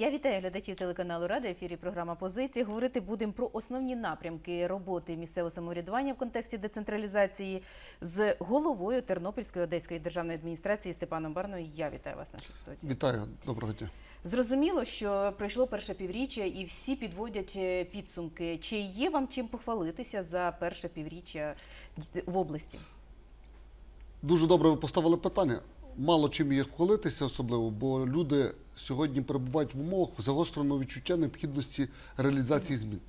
Я вітаю глядачів телеканалу Рада. Ефірі програма Позиції. Говорити будемо про основні напрямки роботи місцевого самоврядування в контексті децентралізації з головою Тернопільської одеської державної адміністрації Степаном Барною. Я вітаю вас нашій студії. Вітаю, доброго дня. Зрозуміло, що пройшло перше півріччя, і всі підводять е, підсумки. Чи є вам чим похвалитися за перше півріччя в області? Дуже добре ви поставили питання. Мало чим є хвалитися особливо, бо люди сьогодні перебувають в умовах загостреного відчуття необхідності реалізації змін.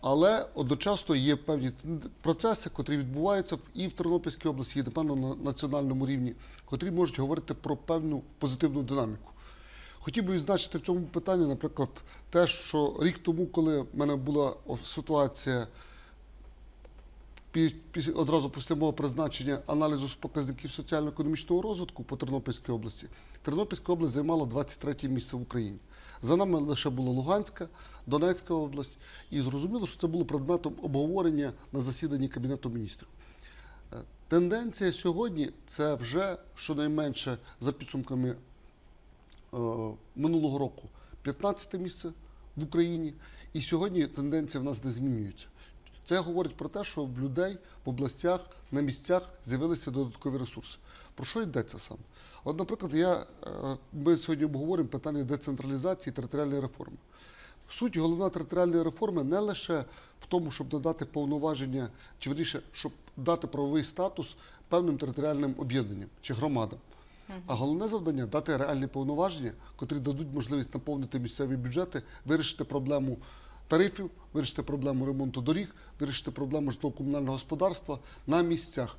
Але одночасно є певні процеси, котрі відбуваються і в Тернопільській області, і напевно на національному рівні, котрі можуть говорити про певну позитивну динаміку. Хотів би відзначити в цьому питанні, наприклад, те, що рік тому, коли в мене була ситуація одразу після мого призначення аналізу показників соціально-економічного розвитку по Тернопільській області, Тернопільська область займала 23 місце в Україні. За нами лише була Луганська, Донецька область, і зрозуміло, що це було предметом обговорення на засіданні Кабінету міністрів. Е, Тенденція сьогодні це вже щонайменше за підсумками е, минулого року 15 місце в Україні, і сьогодні тенденція в нас не змінюється. Це говорить про те, що в людей в областях на місцях з'явилися додаткові ресурси. Про що йдеться саме? От, наприклад, я, е, ми сьогодні обговоримо питання децентралізації територіальної реформи. Суть головна територіальної реформи не лише в тому, щоб надати повноваження, чи верніше, щоб дати правовий статус певним територіальним об'єднанням чи громадам. А головне завдання дати реальні повноваження, котрі дадуть можливість наповнити місцеві бюджети, вирішити проблему тарифів, вирішити проблему ремонту доріг, вирішити проблему житлово-комунального господарства на місцях.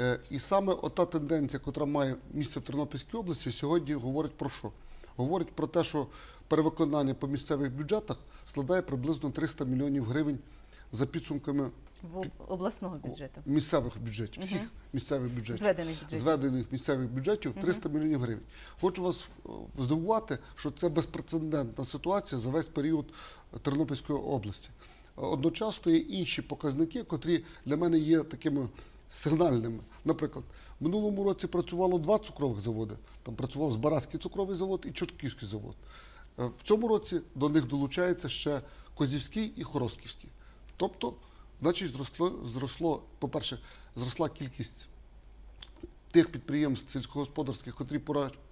Е, І саме ота тенденція, яка має місце в Тернопільській області, сьогодні говорить про що? Говорить про те, що перевиконання по місцевих бюджетах складає приблизно 300 мільйонів гривень за підсумками В обласного бюджету місцевих бюджетів, всіх Мгм. місцевих бюджетів зведених бюджетів. зведених місцевих бюджетів 300 мільйонів гривень. Хочу вас е, здивувати, що це безпрецедентна ситуація за весь період Тернопільської області. Одночасно є інші показники, котрі для мене є такими сигнальними. Наприклад, в минулому році працювало два цукрових заводи. Там працював Збаразький цукровий завод і Чортківський завод. Е, В цьому році до них долучається ще Козівський і Хоростківський. Тобто, значить, зросло, зросло по-перше, зросла кількість тих підприємств сільськогосподарських, котрі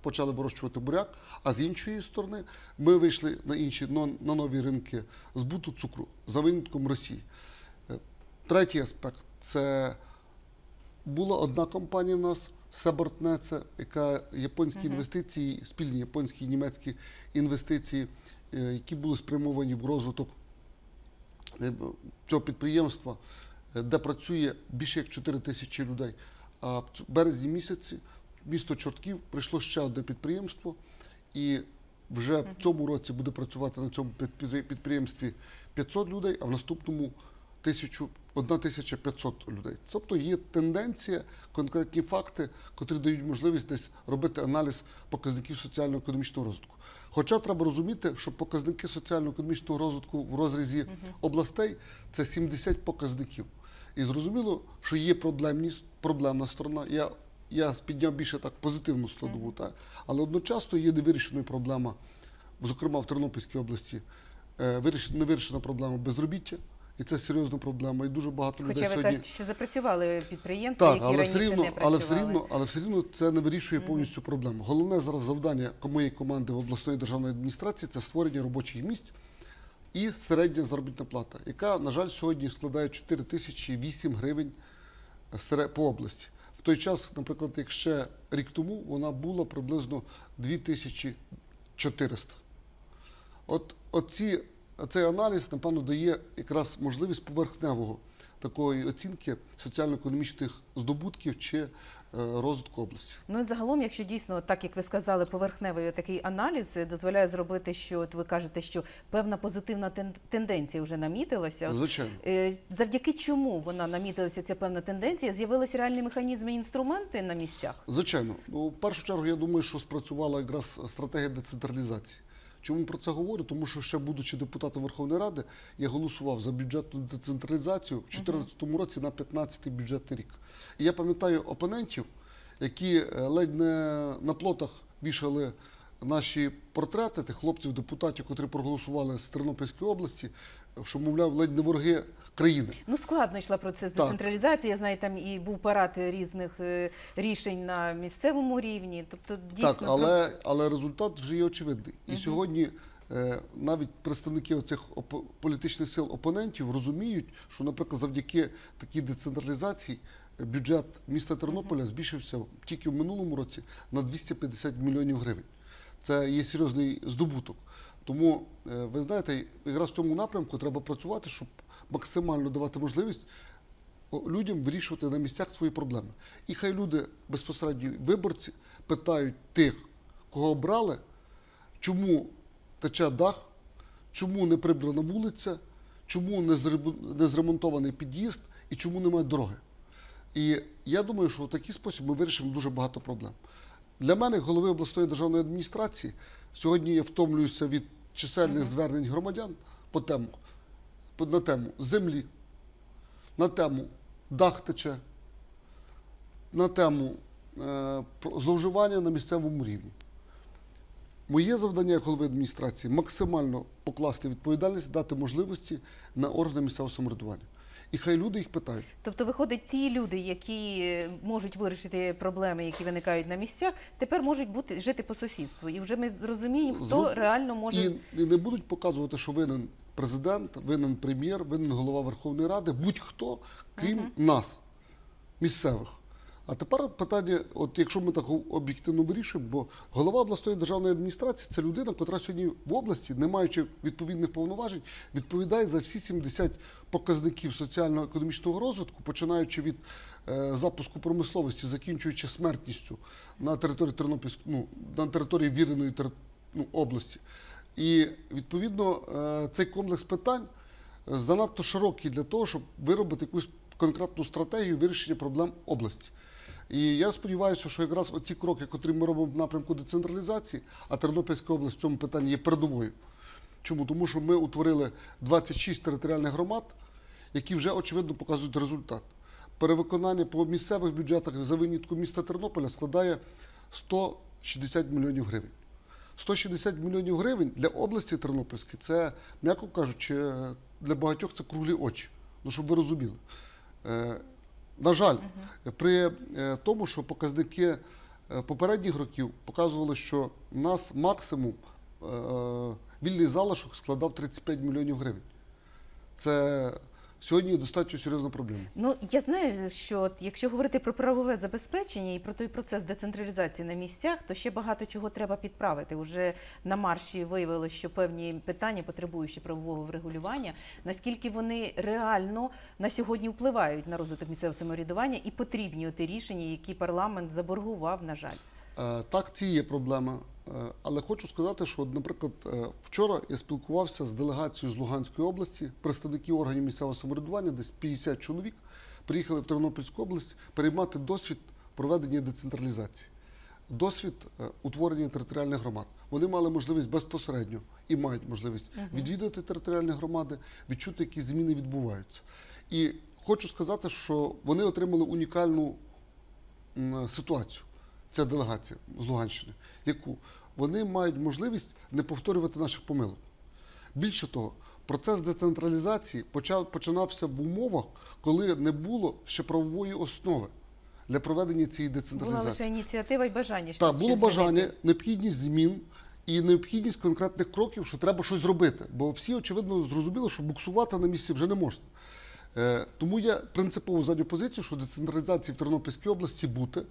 почали вирощувати буряк, а з іншої сторони ми вийшли на інші на нові ринки збуту цукру за винятком Росії. Е, Третій аспект це була одна компанія в нас Себортнеце, яка японські інвестиції, спільні японські і німецькі інвестиції, е, які були спрямовані в розвиток е, цього підприємства, де працює більше як 4 тисячі людей. А в березні місяці місто Чортків прийшло ще одне підприємство, і вже в цьому році буде працювати на цьому підприємстві 500 людей, а в наступному 1000, 1500 людей. Тобто є тенденція, конкретні факти, котрі дають можливість десь робити аналіз показників соціально-економічного розвитку. Хоча треба розуміти, що показники соціально-економічного розвитку в розрізі областей це 70 показників. І зрозуміло, що є проблемність, проблемна сторона. Я, я підняв більше так позитивну складову, та, але одночасно є невирішеною проблема, зокрема в Тернопільській області, е, виріш- невирішена проблема безробіття. І це серйозна проблема. І дуже багато людей Хоча ви сьогодні. кажете, що запрацювали підприємства, Так, які але раніше все рівно, не але все рівно, але все рівно це не вирішує повністю проблему. Головне зараз завдання моєї команди в обласної державної адміністрації це створення робочих місць і середня заробітна плата, яка, на жаль, сьогодні складає 4 тисячі 8 гривень по області. В той час, наприклад, як ще рік тому, вона була приблизно 2400. От оці, цей аналіз, напевно, дає якраз можливість поверхневого такої оцінки соціально-економічних здобутків чи е, розвитку області. Ну і загалом, якщо дійсно, так як ви сказали, поверхневий такий аналіз е, дозволяє зробити, що от ви кажете, що певна позитивна тенденція вже намітилася. Звичайно. е, Завдяки чому вона намітилася ця певна тенденція? З'явилися реальні механізми і інструменти на місцях? Звичайно, ну, в першу чергу, я думаю, що спрацювала якраз стратегія децентралізації. Чому про це говорю? Тому що ще будучи депутатом Верховної Ради, я голосував за бюджетну децентралізацію в 2014 році на 15-й бюджетний рік. І я пам'ятаю опонентів, які е, ледь не на плотах вішали наші портрети тих хлопців, депутатів, котрі проголосували з Тернопільської області, що, мовляв, ледь не вороги країни. Ну, складно йшла процес Так. децентралізації. Я знаю, там і був парад різних е, рішень на місцевому рівні. Тобто, дійсно, Так, але, але результат вже є очевидний. І сьогодні е, навіть представники оцих політичних сил опонентів розуміють, що, наприклад, завдяки такій децентралізації е, бюджет міста Тернополя збільшився тільки в минулому році на 250 мільйонів гривень. Це є серйозний здобуток. Тому, е, ви знаєте, якраз в цьому напрямку треба працювати, щоб максимально давати можливість людям вирішувати на місцях свої проблеми. І хай люди безпосередньо виборці питають тих, кого обрали, чому тече дах, чому не прибрана вулиця, чому не зремонтований під'їзд і чому немає дороги. І я думаю, що в такий спосіб ми вирішимо дуже багато проблем. Для мене, голови обласної державної адміністрації, сьогодні я втомлююся від чисельних звернень громадян по тему, на тему землі, на тему дах тече, на тему е, зловживання на місцевому рівні. Моє завдання як голови адміністрації максимально покласти відповідальність, дати можливості на органи місцевого самоврядування. І хай люди їх питають. Тобто, виходить, ті люди, які е, можуть вирішити проблеми, які виникають на місцях, тепер можуть бути жити по сусідству. І вже ми зрозуміємо, хто Зрозу- реально може І, і не будуть показувати, що винен президент, винен прем'єр, винен голова Верховної Ради, будь-хто, крім нас, місцевих. А тепер питання: от якщо ми так об'єктивно вирішуємо, бо голова обласної державної адміністрації це людина, яка сьогодні в області, не маючи відповідних повноважень, відповідає за всі 70 показників соціально-економічного розвитку, починаючи від е, запуску промисловості, закінчуючи смертністю на території Тернопільської, ну, на території віреної тери- ну, області. І відповідно е, цей комплекс питань занадто широкий для того, щоб виробити якусь конкретну стратегію вирішення проблем області. І я сподіваюся, що якраз оці кроки, котрі ми робимо в напрямку децентралізації, а Тернопільська область в цьому питанні є передовою. Чому? Тому що ми утворили 26 територіальних громад, які вже очевидно показують результат. Перевиконання по місцевих бюджетах за винятку міста Тернополя складає 160 мільйонів гривень. 160 мільйонів гривень для області Тернопільської це, м'яко кажучи, для багатьох це круглі очі. Ну, щоб ви розуміли. На жаль, при е, тому, що показники е, попередніх років показували, що у нас максимум е, вільний залишок складав 35 мільйонів гривень. Це сьогодні достатньо серйозна проблема. Ну я знаю, що от, якщо говорити про правове забезпечення і про той процес децентралізації на місцях, то ще багато чого треба підправити. Уже на марші виявилося, що певні питання потребують ще правового врегулювання. Наскільки вони реально на сьогодні впливають на розвиток місцевого самоврядування і потрібні оті рішення, які парламент заборгував, на жаль. Е, Так, ці є проблеми. Е, Але хочу сказати, що, наприклад, е, вчора я спілкувався з делегацією з Луганської області, представників органів місцевого самоврядування, десь 50 чоловік, приїхали в Тернопільську область переймати досвід проведення децентралізації, досвід утворення територіальних громад. Вони мали можливість безпосередньо і мають можливість відвідати територіальні громади, відчути, які зміни відбуваються. І хочу сказати, що вони отримали унікальну ситуацію. Ця делегація з Луганщини, яку вони мають можливість не повторювати наших помилок. Більше того, процес децентралізації почав, починався в умовах, коли не було ще правової основи для проведення цієї Була децентралізації. лише ініціатива і бажання. Так, було щось бажання, змінити. необхідність змін і необхідність конкретних кроків, що треба щось зробити. Бо всі, очевидно, зрозуміли, що буксувати на місці вже не можна. Е, тому я принципово задню позицію, що децентралізації в Тернопільській області бути.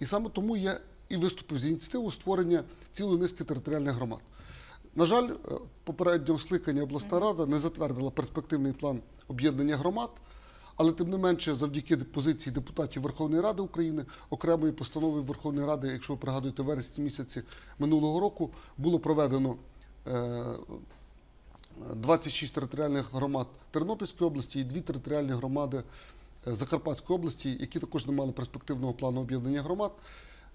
І саме тому я і виступив з ініціативою створення цілої низки територіальних громад. На жаль, е, попереднього скликання обласна рада не затвердила перспективний план об'єднання громад, але тим не менше, завдяки позиції депутатів Верховної Ради України, окремої постанови Верховної Ради, якщо ви пригадуєте, в вересні місяці минулого року було проведено е, 26 територіальних громад Тернопільської області і дві територіальні громади е, Закарпатської області, які також не мали перспективного плану об'єднання громад,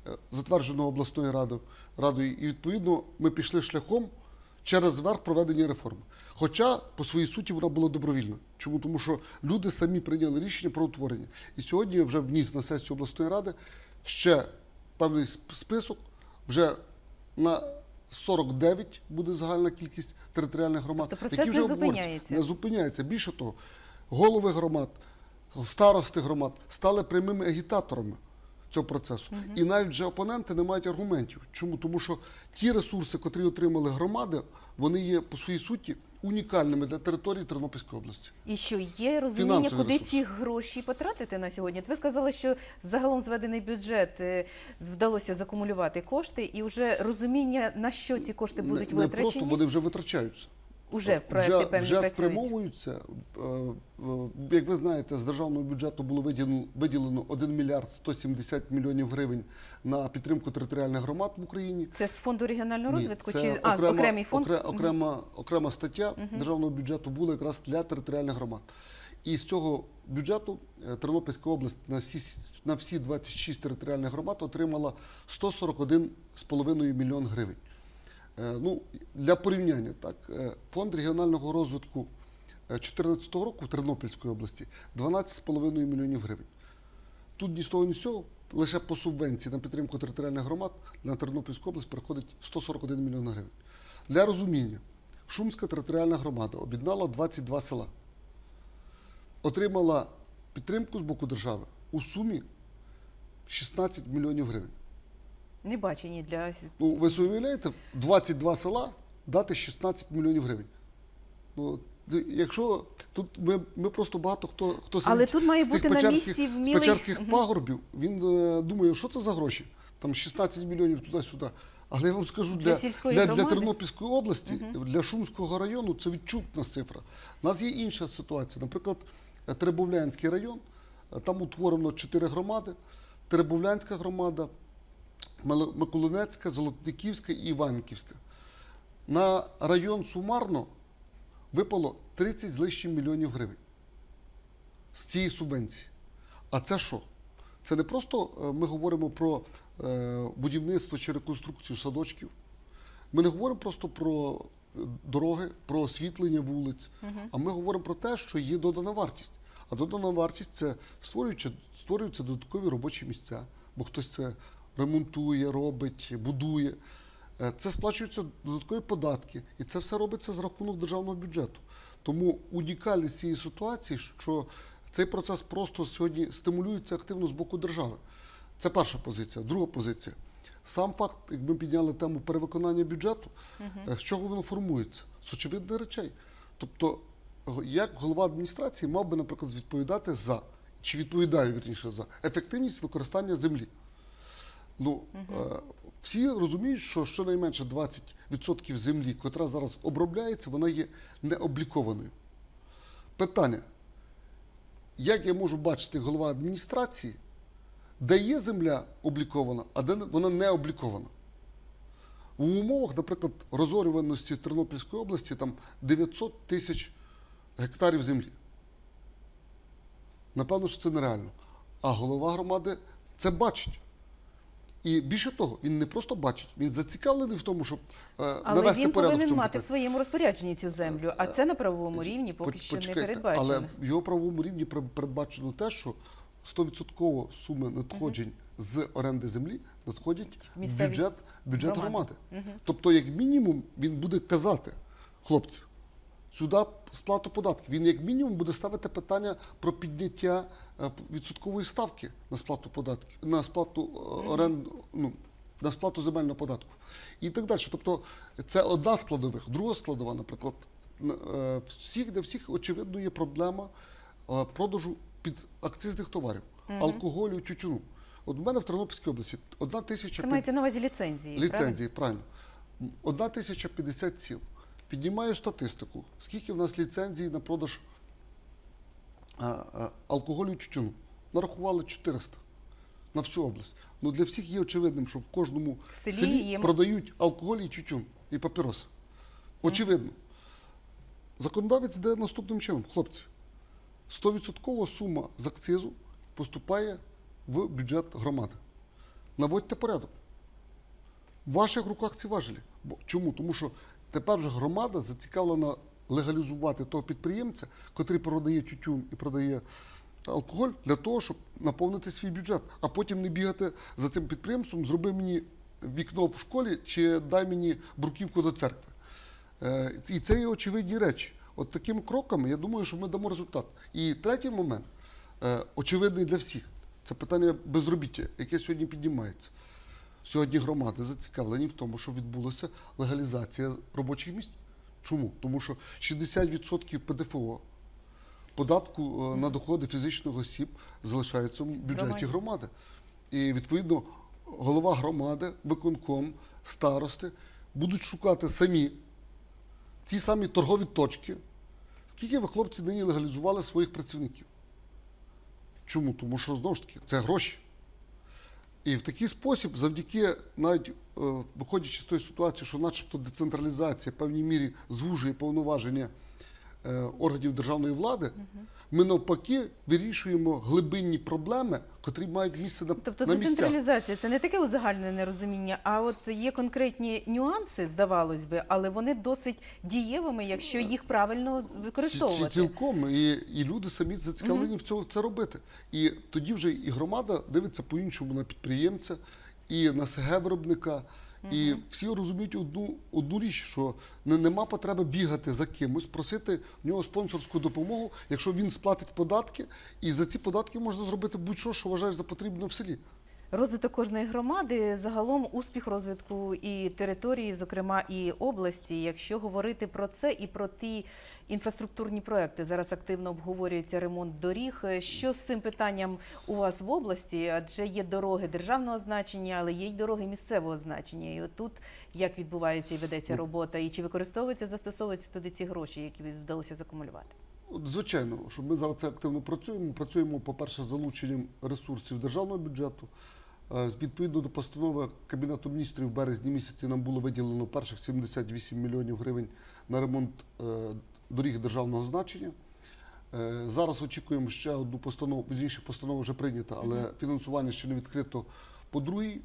е, затвердженого обласною радою. радою. І відповідно ми пішли шляхом через верх проведення реформи. Хоча по своїй суті вона була добровільна. Чому? Тому що люди самі прийняли рішення про утворення. І сьогодні я вже вніс на сесію обласної ради ще певний список вже на 49 буде загальна кількість територіальних громад. Тобто процес які вже не зупиняється? Не зупиняється. Більше того, голови громад, старости громад стали прямими агітаторами цього процесу. І навіть вже опоненти не мають аргументів. Чому? Тому що ті ресурси, котрі отримали громади, вони є по своїй суті унікальними для території Тернопільської області. І що є розуміння, Фінансові куди ресурси. ці гроші потратити на сьогодні? От Ви сказали, що загалом зведений бюджет е, вдалося закумулювати кошти, і вже розуміння на що ці кошти будуть не, не витрачені. просто вони вже витрачаються. Уже проекти вже, певні вже працюють. спрямовуються. Е, е, Як ви знаєте, з державного бюджету було виділено, виділено 1 мільярд 170 мільйонів гривень на підтримку територіальних громад в Україні. Це з фонду регіонального Ні, розвитку це чи а, окремий фонд? окре- окрема, окрема стаття державного бюджету була якраз для територіальних громад. І з цього бюджету е, Тернопільська область на всі, на всі 26 територіальних громад отримала 141,5 мільйон гривень. Е, Ну, для порівняння, так, е, фонд регіонального розвитку 2014 року в Тернопільській області 12,5 мільйонів гривень. Тут ні з того, ні з цього, лише по субвенції на підтримку територіальних громад на Тернопільську область приходить 141 мільйон гривень. Для розуміння, Шумська територіальна громада об'єднала 22 села, отримала підтримку з боку держави у сумі 16 мільйонів гривень. Не бачені для Ну, ви собі уявляєте, 22 села дати 16 мільйонів гривень. Ну, якщо тут ми, ми просто багато хто хто Але сидить тут має з бути на місці з вмілий- печерських пагорбів, він е, думає, що це за гроші? Там 16 мільйонів туди-сюди. Але я вам скажу, Для для, для, для? Тернопільської області, для Шумського району це відчутна цифра. У нас є інша ситуація. Наприклад, Теребовлянський район, е, там утворено 4 громади. Теребовлянська громада, Миколинецька, Золотниківська і Іванківська. На район сумарно випало 30 з лишнім мільйонів гривень з цієї субвенції. А це що? Це не просто е, ми говоримо про е, будівництво чи реконструкцію садочків. Ми не говоримо просто про е, дороги, про освітлення вулиць, а ми говоримо про те, що є додана вартість. А додана вартість це створюються, створюються додаткові робочі місця, бо хтось це ремонтує, робить, будує. Е, Це сплачуються додаткові податки, і це все робиться за рахунок державного бюджету. Тому унікальність цієї ситуації, що цей процес просто сьогодні стимулюється активно з боку держави. Це перша позиція. Друга позиція. Сам факт, як ми підняли тему перевиконання бюджету, е, з чого воно формується? З очевидних речей. Тобто, як голова адміністрації мав би, наприклад, відповідати за, чи відповідає вірніше за ефективність використання землі. Ну, е, всі розуміють, що щонайменше 20% землі, котра зараз обробляється, вона є необлікованою. Питання: як я можу бачити голова адміністрації, де є земля облікована, а де вона не облікована? В умовах, наприклад, розорюваності Тернопільської області там 900 тисяч гектарів землі. Напевно, що це нереально. А голова громади це бачить. І більше того, він не просто бачить, він зацікавлений в тому, щоб е, але навести він порядок в повинен цьому мати в питанні. своєму розпорядженні цю землю. А це на правовому рівні поки Поч- що не почекайте, передбачено. Але в його правовому рівні пер- передбачено те, що 100% суми надходжень з оренди землі надходять в Місцеві бюджет, бюджет громади. громади. Тобто, як мінімум, він буде казати, хлопці, сюди сплату податків. Він як мінімум буде ставити питання про підняття е, відсоткової ставки на сплату податків, на сплату е, орен, ну, на сплату земельного податку. І так далі. Тобто, це одна з складових. Друга складова, наприклад, е, всіх, де всіх очевидно є проблема е, продажу під акцизних товарів, алкоголю, тютюну. От у мене в Тернопільській області одна тисяча Це мається на увазі ліцензії. Ліцензії, правильно. Одна тисяча 50 сіл. Піднімаю статистику. Скільки в нас ліцензій на продаж алкоголю і тютюну? Нарахували 400 на всю область. Ну для всіх є очевидним, що в кожному селі селі, продають алкоголь і тютюн, і папіроси. Очевидно. Законодавець йде наступним чином, хлопці. 100% сума з акцизу поступає в бюджет громади. Наводьте порядок. В ваших руках ці важелі. Чому? Тому що тепер вже громада зацікавлена легалізувати того підприємця, котрий продає тютюн і продає алкоголь для того, щоб наповнити свій бюджет, а потім не бігати за цим підприємством, зроби мені вікно в школі, чи дай мені бруківку до церкви. Е, І це є очевидні речі. От такими кроками, я думаю, що ми дамо результат. І третій момент, е, очевидний для всіх, це питання безробіття, яке сьогодні піднімається. Сьогодні громади зацікавлені в тому, що відбулася легалізація робочих місць. Чому? Тому що 60% ПДФО податку е, на доходи фізичних осіб залишаються в бюджеті громади. І відповідно голова громади, виконком, старости будуть шукати самі ці самі торгові точки. Скільки ви, хлопці, нині легалізували своїх працівників? Чому? Тому що знову ж таки це гроші. І в такий спосіб, завдяки навіть е, виходячи з тої ситуації, що начебто децентралізація в певній мірі звужує повноваження органів державної влади, ми навпаки вирішуємо глибинні проблеми, котрі мають місце на, Тобто на децентралізація це не таке узагальнене розуміння, а от є конкретні нюанси, здавалось би, але вони досить дієвими, якщо їх правильно з- Ці- ці- Цілком і, і люди самі зацікавлені в цьому це робити. І тоді вже і громада дивиться по-іншому на підприємця, і на СГ виробника. І всі розуміють одну, одну річ, що не, нема потреби бігати за кимось, просити в нього спонсорську допомогу, якщо він сплатить податки, і за ці податки можна зробити будь-що, що вважаєш за потрібно в селі. Розвиток кожної громади, загалом успіх розвитку і території, зокрема і області. Якщо говорити про це і про ті інфраструктурні проекти, зараз активно обговорюється ремонт доріг. Що з цим питанням у вас в області? Адже є дороги державного значення, але є й дороги місцевого значення. І от тут як відбувається і ведеться робота, і чи використовуються, застосовуються туди ці гроші, які вдалося закумулювати? Звичайно, що ми зараз активно працюємо. Працюємо, по-перше, з залученням ресурсів державного бюджету. Е, з- Відповідно до постанови Кабінету міністрів в березні місяці нам було виділено перших 78 мільйонів гривень на ремонт е, доріг державного значення. Е, Зараз очікуємо ще одну постанову, пізніше постанова вже прийнята, але фінансування ще не відкрито по другій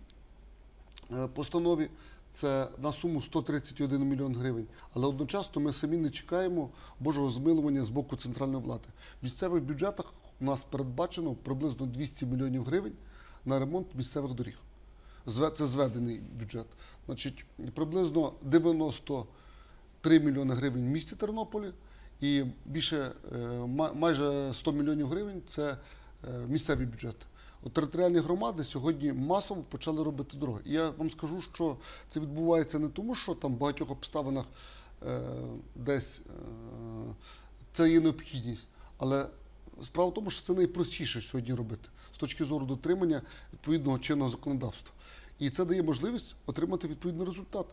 постанові. Це на суму 131 мільйон гривень. Але одночасно ми самі не чекаємо Божого змилування з боку центральної влади. В місцевих бюджетах у нас передбачено приблизно 200 мільйонів гривень на ремонт місцевих доріг. Це зведений бюджет. Значить, приблизно 93 мільйони гривень в місті Тернополі і більше е, майже 100 мільйонів гривень це е, місцеві бюджети. От територіальні громади сьогодні масово почали робити дороги. І я вам скажу, що це відбувається не тому, що там в багатьох обставинах е, десь е, це є необхідність, але справа в тому, що це найпростіше сьогодні робити з точки зору дотримання відповідного чинного законодавства. І це дає можливість отримати відповідний результат.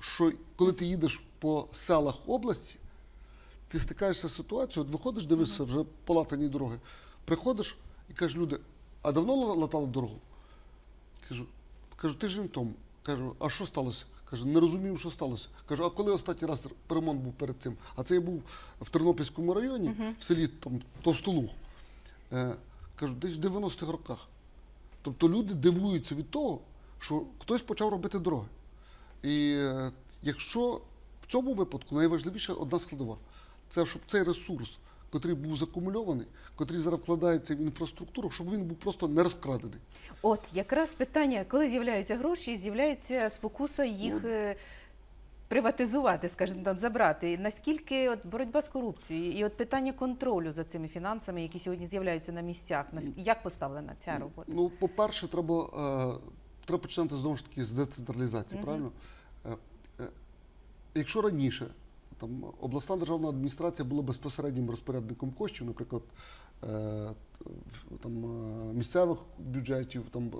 Що коли ти їдеш по селах області, ти стикаєшся з ситуацією, от виходиш, дивишся вже полатані дороги, приходиш і кажеш, люди, а давно латали дорогу? Кажу, кажу, тиждень тому. Кажу, а що сталося? Каже, не розумію, що сталося. Кажу, а коли останній раз ремонт був перед цим? А це я був в Тернопільському районі, в селі там Товстолуг. Е, кажу, десь в 90-х роках. Тобто люди дивуються від того, що хтось почав робити дороги. І е, якщо в цьому випадку найважливіша одна складова це щоб цей ресурс, котрий був закумульований, котрий зараз вкладається в інфраструктуру, щоб він був просто не розкрадений. От якраз питання, коли з'являються гроші, з'являється спокуса їх е, приватизувати, скажімо там, забрати. Наскільки от боротьба з корупцією і от питання контролю за цими фінансами, які сьогодні з'являються на місцях, як поставлена ця робота? Ну, по-перше, треба, е, треба починати знову ж таки з децентралізації, правильно? Е, е, якщо раніше там, обласна державна адміністрація була безпосереднім розпорядником коштів, наприклад, е, там, е, місцевих бюджетів, там,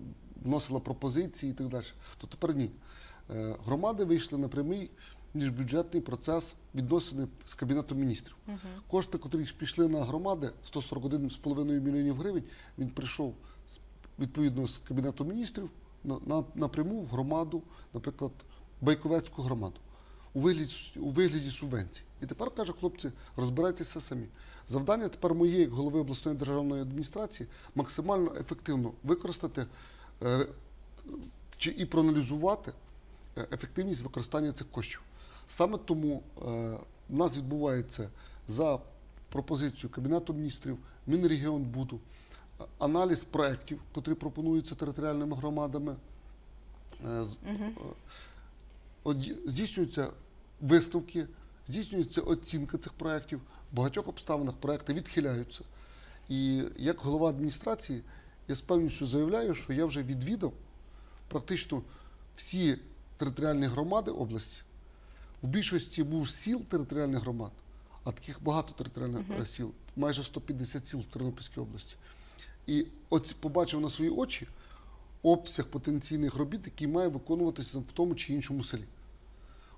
вносила пропозиції і так далі, то тепер ні. Е, громади вийшли на прямий міжбюджетний процес відносини з Кабінетом міністрів. Кошти, котрі пішли на громади, 141,5 мільйонів гривень, він прийшов відповідно з Кабінету міністрів на, на, напряму в громаду, наприклад, Байковецьку громаду, у вигляді, у вигляді субвенцій. І тепер каже, хлопці, розбирайтеся самі. Завдання тепер моє, як голови обласної державної адміністрації, максимально ефективно використати е, чи і проаналізувати е, ефективність використання цих коштів. Саме тому е, в нас відбувається за пропозицією Кабінету міністрів, Мінрегіонбуду, аналіз проєктів, котрі пропонуються територіальними громадами, Е, висновки, здійснюється оцінка цих проєктів. В багатьох обставинах проекти відхиляються. І як голова адміністрації, я з певністю заявляю, що я вже відвідав практично всі територіальні громади області. В більшості був сіл територіальних громад, а таких багато територіальних е, сіл, майже 150 сіл в Тернопільській області. І от побачив на свої очі обсяг потенційних робіт, які має виконуватися в тому чи іншому селі.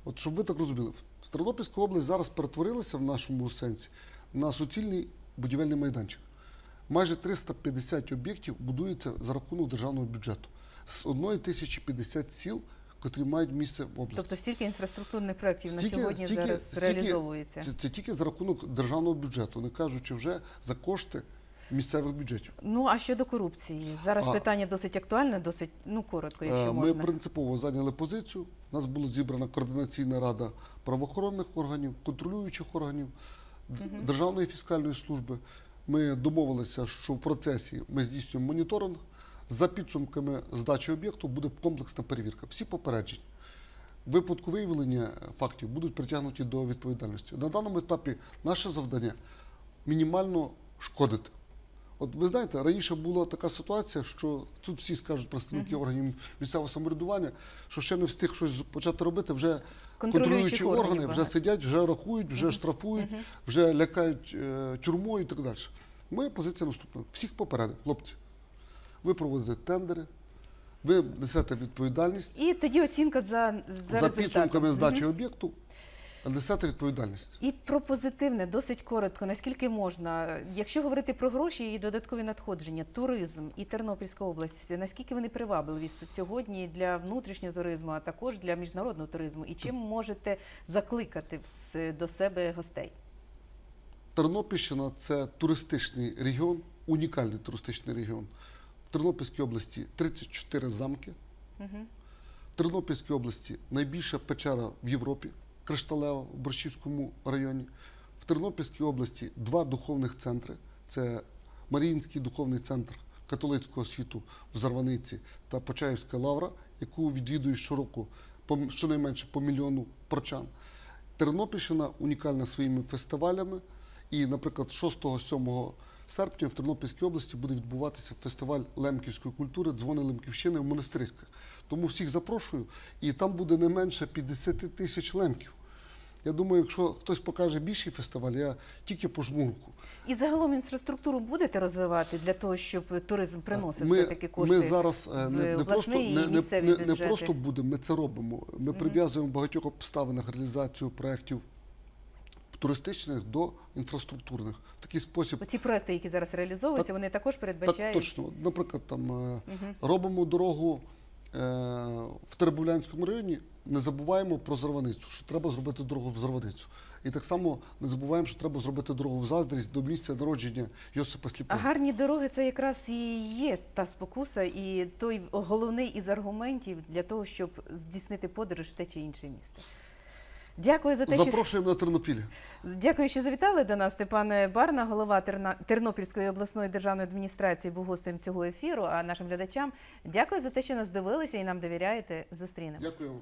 От щоб ви так розуміли, Тернопільська область зараз перетворилася в нашому сенсі на суцільний будівельний майданчик. Майже 350 об'єктів будується за рахунок державного бюджету з 1050 сіл, котрі мають місце в області. Тобто стільки інфраструктурних проєктів на сьогодні стільки- зараз стільки- реалізовується. Це, це тільки за рахунок державного бюджету, не кажучи вже за кошти місцевих бюджетів. Ну а щодо корупції, зараз А. питання досить актуальне, досить ну коротко, якщо Е, Ми можна. принципово зайняли позицію. У нас була зібрана координаційна рада правоохоронних органів, контролюючих органів, Д- Державної фіскальної служби. Ми домовилися, що в процесі ми здійснюємо моніторинг. За підсумками здачі об'єкту буде комплексна перевірка. Всі попередження. Випадку виявлення фактів будуть притягнуті до відповідальності. На даному етапі наше завдання мінімально шкодити. От ви знаєте, раніше була така ситуація, що тут всі скажуть представники органів місцевого самоврядування, що ще не встиг щось почати робити, вже контролюючі органи вже багато. сидять, вже рахують, вже штрафують, вже лякають е, тюрмою і так далі. Моя позиція наступна: всіх попередив, хлопці. Ви проводите тендери, ви несете відповідальність І тоді оцінка за, за, за, результатом. підсумками здачі об'єкту, несете відповідальність. І про позитивне, досить коротко, наскільки можна. Якщо говорити про гроші і додаткові надходження, туризм і Тернопільська область, наскільки вони привабливі сьогодні для внутрішнього туризму, а також для міжнародного туризму? І чим можете закликати до себе гостей? Тернопільщина це туристичний регіон, унікальний туристичний регіон. В Тернопільській області 34 замки. В Тернопільській області найбільша печера в Європі, кришталева в Борщівському районі. В Тернопільській області два духовних центри: це Маріїнський духовний центр католицького світу в Зарваниці та Почаївська лавра, яку відвідують щороку по- щонайменше по мільйону прочан. Тернопільщина унікальна своїми фестивалями. І, наприклад, 6-7 серпня в Тернопільській області буде відбуватися фестиваль лемківської культури Дзвони Лемківщини в Монастириськах. Тому всіх запрошую, і там буде не менше 50 тисяч лемків. Я думаю, якщо хтось покаже більший фестиваль, я тільки пожму руку. І загалом інфраструктуру будете розвивати для того, щоб туризм приносив ми, все-таки кошти Ми зараз е, в не, не, просто, не, не, не, не просто будемо, ми це робимо. Ми прив'язуємо багатьох обставинах реалізацію проєктів туристичних до інфраструктурних. В такий спосіб Ці проекти, які зараз реалізовуються, вони також передбачають. Так, точно. Наприклад, там е, робимо дорогу в Теребовлянському районі, не забуваємо про Зарваницю, що треба зробити дорогу в Зарваницю. І так само не забуваємо, що треба зробити дорогу в Заздрість до місця народження Йосипа Сліпого. гарні дороги це якраз і є та спокуса, і той головний із аргументів для того, щоб здійснити подорож в те чи інше місце. Дякую за те, що Запрошуємо на Тернопіль. дякую, що завітали до нас. Степане Барна, голова Терна... Тернопільської обласної державної адміністрації, був гостем цього ефіру. А нашим глядачам дякую за те, що нас дивилися і нам довіряєте. Зустрінемось. Дякую.